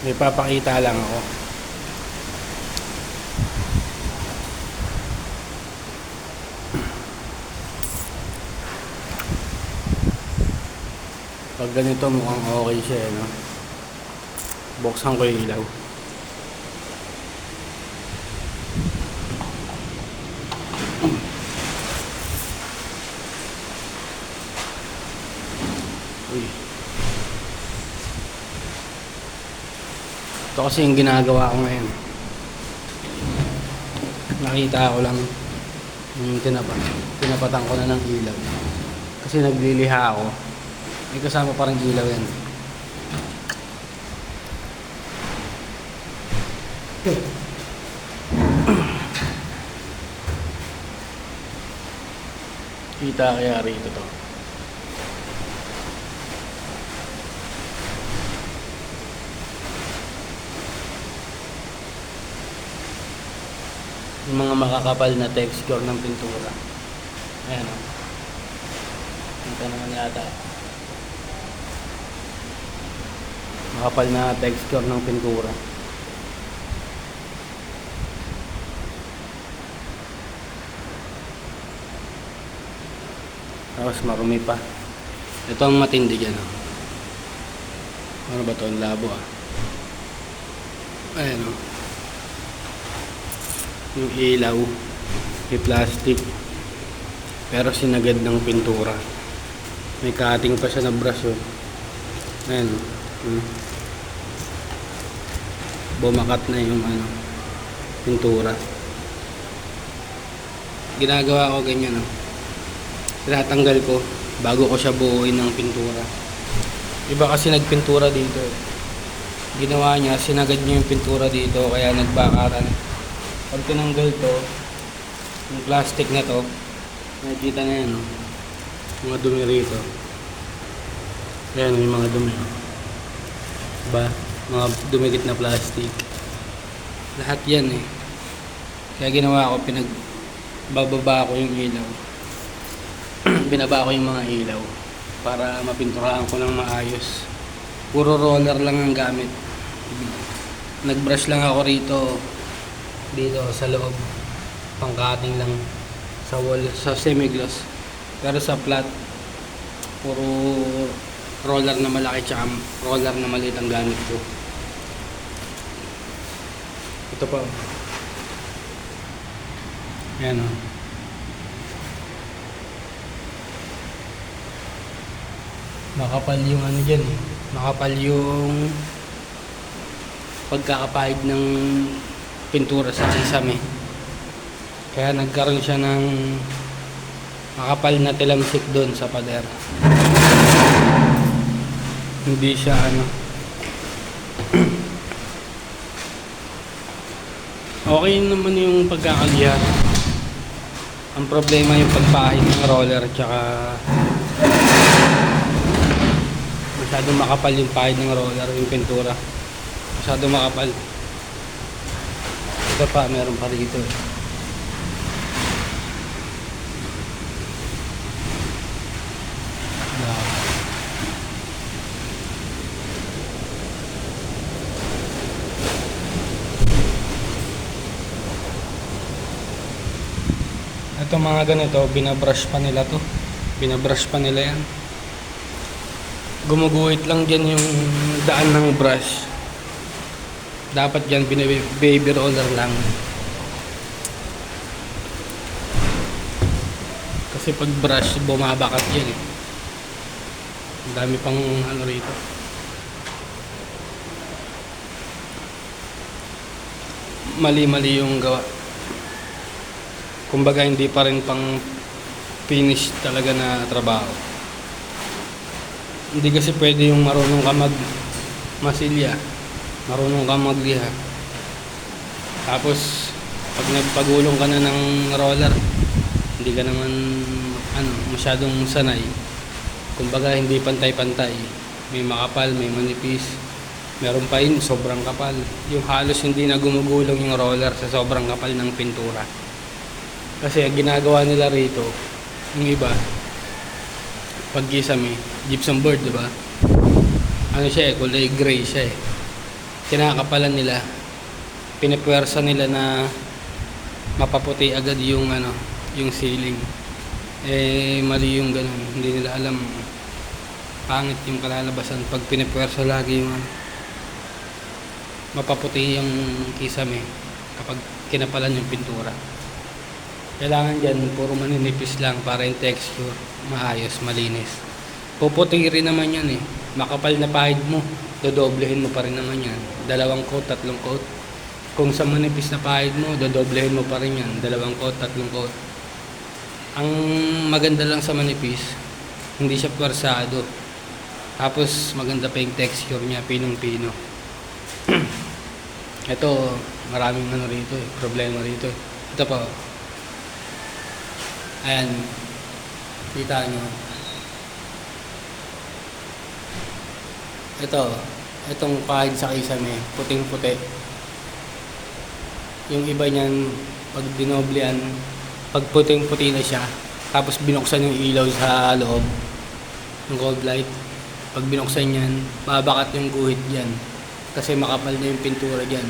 May papakita lang ako. Pag ganito mukhang okay siya eh, no? Buksan ko yung ilaw. Ito kasi yung ginagawa ko ngayon. Nakita ko lang yung tinapa, tinapatan ko na ng ilaw. Kasi nagliliha ako. May kasama parang ilaw yan. Kita kaya rito to. Yung mga makakapal na texture ng pintura. Ayan o. Kita naman yata. Makapal na texture ng pintura. Tapos marumi pa. Ito ang matindi dyan. Oh. Ano ba to? Ang labo ah. Ayan o. Yung ilaw. Yung plastic. Pero sinagad ng pintura. May cutting pa siya na brush yun. Ayan o. Hmm. Bumakat na yung ano, pintura. Ginagawa ko ganyan o. Tinatanggal ko bago ko siya buuin ng pintura. Iba kasi nagpintura dito. eh. Ginawa niya, sinagad niya yung pintura dito kaya nagbakaran. Pag tinanggal to, yung plastic na to, nakikita na yan, oh. mga dumi rito. Ayan, may mga dumi. oh. Diba? Mga dumikit na plastic. Lahat yan eh. Kaya ginawa ko, pinag bababa ko yung ilaw. Binaba ko yung mga ilaw para mapinturahan ko ng maayos. Puro roller lang ang gamit. Nag-brush lang ako rito dito sa loob. Pang-cutting lang sa wall, sa semi-gloss. Pero sa flat, puro roller na malaki tsaka roller na maliit ang gamit ko. Ito pa. oh. Ayan o. Makapal yung ano dyan eh. Makapal yung pagkakapahid ng pintura sa sesame. Kaya nagkaroon siya ng makapal na tilamsik doon sa pader. Hindi siya ano. okay naman yung pagkakalihan. Ang problema yung pagpahid ng roller tsaka masyadong makapal yung pahid ng roller, yung pintura. Masyadong makapal. Ito pa, meron pa rito. eh. Ito mga ganito, binabrush pa nila to. Binabrush pa nila yan. Gumuguhit lang dyan yung daan ng brush. Dapat dyan baby roller lang. Kasi pag brush, bumabakat yan eh. Ang dami pang ano rito. Mali-mali yung gawa kumbaga hindi pa rin pang finish talaga na trabaho. Hindi kasi pwede yung marunong ka mag masilya, marunong ka magliha. Tapos pag nagpagulong ka na ng roller, hindi ka naman ano, masyadong sanay. Kumbaga hindi pantay-pantay. May makapal, may manipis. Meron pa yun, sobrang kapal. Yung halos hindi na gumugulong yung roller sa sobrang kapal ng pintura. Kasi ginagawa nila rito, yung iba, pag gisame, gypsum board, di ba? Ano siya eh, kulay gray siya eh. Kinakapalan nila. Pinipwersa nila na mapaputi agad yung ano yung ceiling. Eh mali yung ganun. Hindi nila alam. Pangit yung kalalabasan pag pinipwersa lagi yung ano mapaputi yung kisame kapag kinapalan yung pintura. Kailangan dyan puro maninipis lang para yung texture maayos, malinis. Puputi rin naman yan eh. Makapal na pahid mo dodoblehin mo pa rin naman yan. Dalawang coat, tatlong coat. Kung sa manipis na pahid mo dodoblehin mo pa rin yan. Dalawang coat, tatlong coat. Ang maganda lang sa manipis hindi siya pwersado tapos maganda pa yung texture niya pinong pino ito maraming ano rito eh, problema rito eh. ito pa ayan. Kita nyo ito itong pahid sa kisame puting puti yung iba niyan pag dinoblean pag puting puti na siya tapos binuksan yung ilaw sa loob ng cold light pag binuksan yan mabakat yung guhit dyan kasi makapal na yung pintura dyan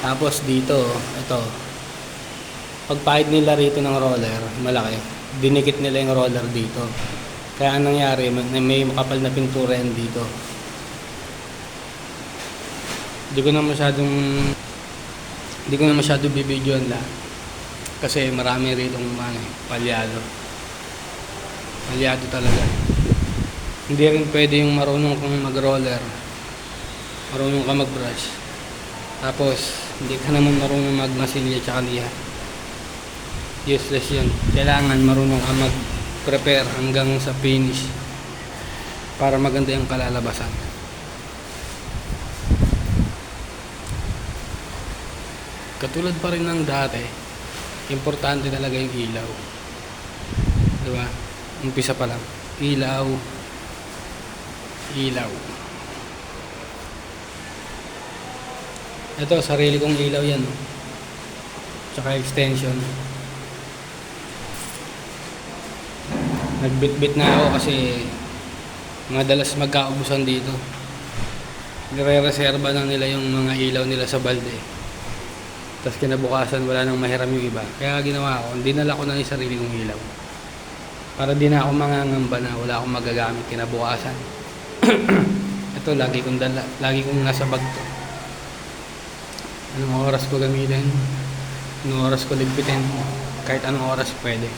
tapos dito ito pag pahid nila rito ng roller malaki dinikit nila yung roller dito. Kaya anong nangyari may makapal na pintura yan dito hindi ko na masyadong hindi ko na masyado bibidyoan lahat. Kasi marami rito ano, eh, palyado. Palyado talaga. Hindi rin pwede yung marunong kang mag-roller. Marunong ka mag-brush. Tapos hindi ka naman marunong magmasilya tsaka liha. Useless yun. Kailangan marunong ka mag-prepare hanggang sa finish para maganda yung kalalabasan katulad pa rin ng dati importante talaga yung ilaw. Di ba? Umpisa pa lang. Ilaw. Ilaw. Ito sarili kong ilaw yan. Oh. tsaka extension. Nagbitbit na ako kasi madalas magkaubusan dito. Nire-reserva na nila yung mga ilaw nila sa balde tapos kinabukasan wala nang mahiram yung iba. Kaya ginawa ko dinala ko na yung sarili kong ilaw. Para di na ako mangangamba na wala akong magagamit kinabukasan. Ito lagi kong dala lagi kong nasa bag to. Anong oras ko gamitin? Anong oras ko ligpitin? Kahit anong oras pwede.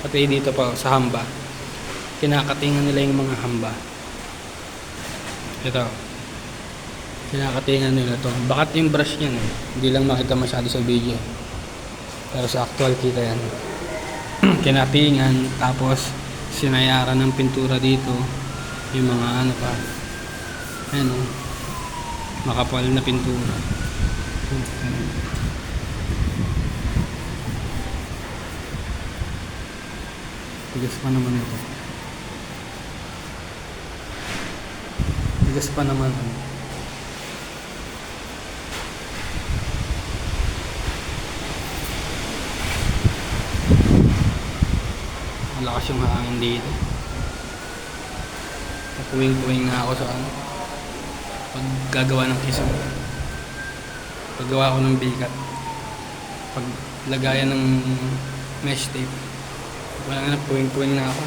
Pati dito pa sa hamba kinakatingan nila yung mga hamba ito. Kinakatingan nila to. Bakat yung brush niyan eh. hindi lang makita masyado sa video. Pero sa actual kita yan. Kinatingan tapos sinayaran ng pintura dito yung mga ano pa. Ano makapal na pintura. Tigas pa naman ito tigas pa naman. Ano malakas yung hangin dito. Puwing-puwing nga ako sa ano. Pag gagawa ng kisam paggawa ko ng bigat. Pag lagayan ng mesh tape. Wala na puwing-puwing na ako.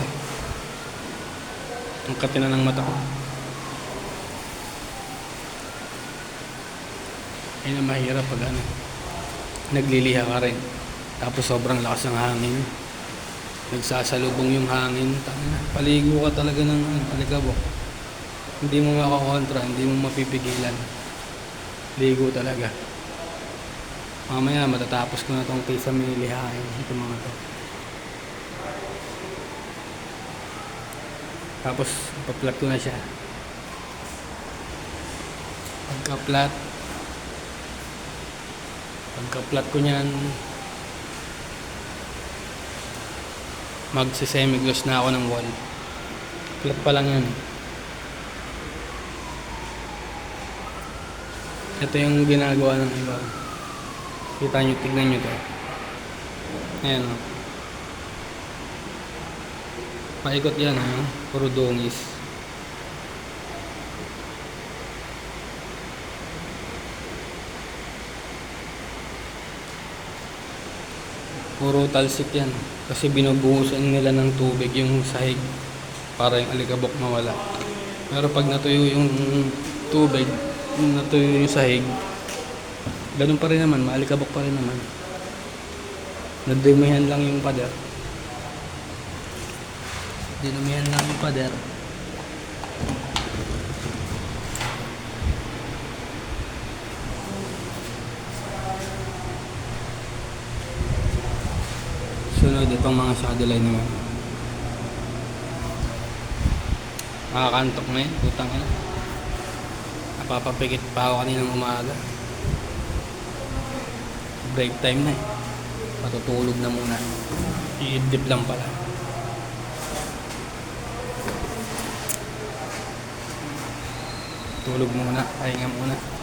Ang katina ng mata ko ayun ang mahirap pag ano nagliliha ka rin. Tapos sobrang lakas ng hangin. Nagsasalubong yung hangin. Paligo ka talaga ng ano, alikabok hindi mo makakontra hindi mo mapipigilan. Ligo talaga. Mamaya matatapos ko na tong kaysa may lihain ito mga to. Tapos paplat ko na siya. Pagka-plat pagka-plat ko niyan magsi-semi-gloss na ako ng wall. Flat pa lang yan. Ito yung ginagawa ng iba. Kita nyo, tignan nyo to. Ayan o. Paikot yan ha. Puro dungis. Puro talsik yan. Kasi binubuhusan nila ng tubig yung sahig para yung alikabok mawala. Pero pag natuyo yung tubig, natuyo yung sahig, ganun pa rin naman, maalikabok pa rin naman. Nadumihan lang yung pader. Dinumihan lang yung pader. Sunod itong mga saddle naman. Makakantok na yun, putang ina. Napapapikit pa ako kaninang umaga. Break time na eh. Patutulog na muna. Iidip lang pala. Tulog muna, pahinga muna.